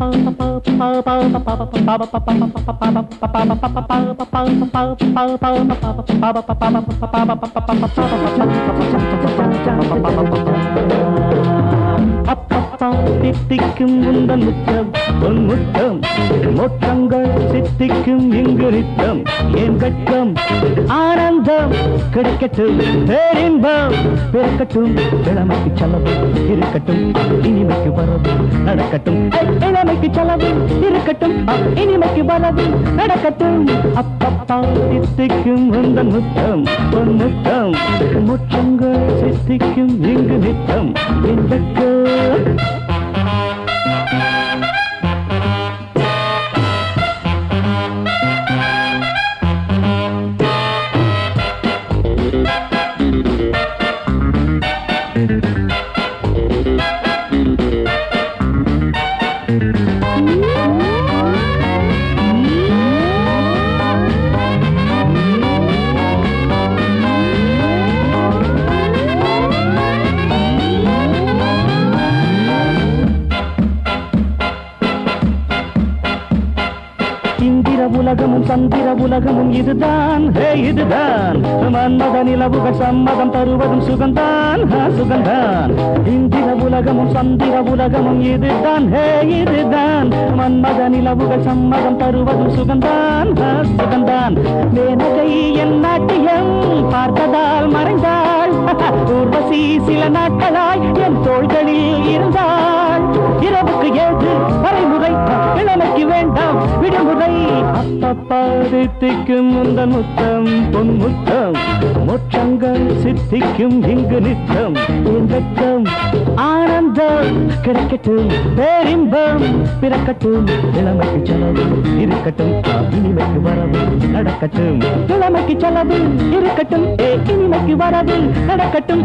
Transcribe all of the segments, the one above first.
சித்திக்கும் தித்திக்கும் உந்தன் முத்தம் உன் முத்தம் மொட்டங்கள் சித்திக்கும் இங்கு நித்தம் என் கட்டம் ஆனந்தம் கிடைக்கட்டும் பேரின்பம். பிறக்கட்டும் இளமைக்கு செலவு இருக்கட்டும் இனிமைக்கு வரவு நடக்கட்டும். இளமைக்கு செலவு இருக்கட்டும் இனிமைக்கு வரவு நடக்கட்டும். அப்பப்பா சித்திக்கும் உந்தன் முத்தம் ஒரு முத்தம். முற்றங்கள் சித்திக்கும் இங்கு நித்தம். இந்த உலகமும் சந்திர உலகமும் இதுதான். ஹே இதுதான். மன்மத நிலவுக சம்மதம் தருவதும் சுகந்தான். சுகந்தான். இந்திர உலகமும் சந்திர உலகமும் இதுதான். ஹே இதுதான். மன்மத நிலவுக சம்மதம் தருவதும் சுகந்தான். சுகந்தான். மேனகை என் நாட்டியம் பார்த்ததால் மறைந்தாள். ஊர்வசி சில நாட்களாய் என் தோள்களில் இருந்தாள். இரவுக்கு ஏது வரைமுறை இளமை வேண்டாம் விடுமுறை அப்பப்பாதித்திக்கும் தித்திக்கும் முத்தம் பொன் முத்தம் மோட்சங்கள் சித்திக்கும் இங்கு நித்தம் இன்பம் ஆனந்தம் கிடைக்கட்டும் பேரின்பம் பிறக்கட்டும் இளமைக்கு செலவு இருக்கட்டும் இனிமைக்கு வரவு நடக்கட்டும் இளமைக்கு செலவு இருக்கட்டும் ஏ இனிமைக்கு வரவு நடக்கட்டும்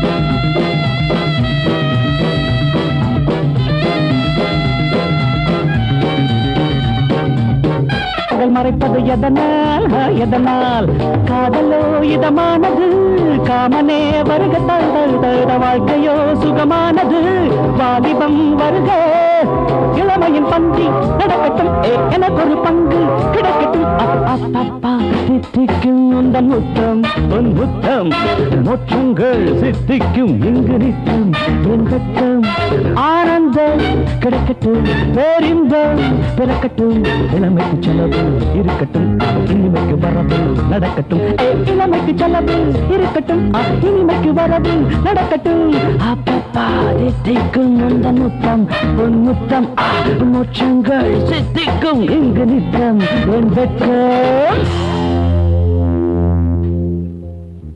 காதல் மறைப்பது எதனால்? எதனால்? காதலோ இதமானது காமனே வருக தள் தழுத வாழ்க்கையோ சுகமானது. வாலிபம் வருக இளமையின் பந்தி நடக்கட்டும் ஏ, எனக்கொரு பங்கு கிடைக்கட்டும். அப், அப்பா சித்திக்கும் உந்தன் முத்தம் உன் முத்தம். மோற்றங்கள் சித்திக்கும் இங்கு நித்தம் என் கட்டம் ஆனந்தம் கிடைக்கட்டும் பேரின்பம் பிறக்கட்டும். இளமைக்கு செலவு இருக்கட்டும் இனிமைக்கு வரவு நடக்கட்டும். இளமைக்கு செலவு இருக்கட்டும் இனிமைக்கு வரவு நடக்கட்டும். அப்பப்பா சித்திக்கும் உந்தன் முத்தம் உன் முத்தம் ஆ, மோட்சங்கள் சித்திக்கும் இங்கு நித்தம் என் வெட்கம்.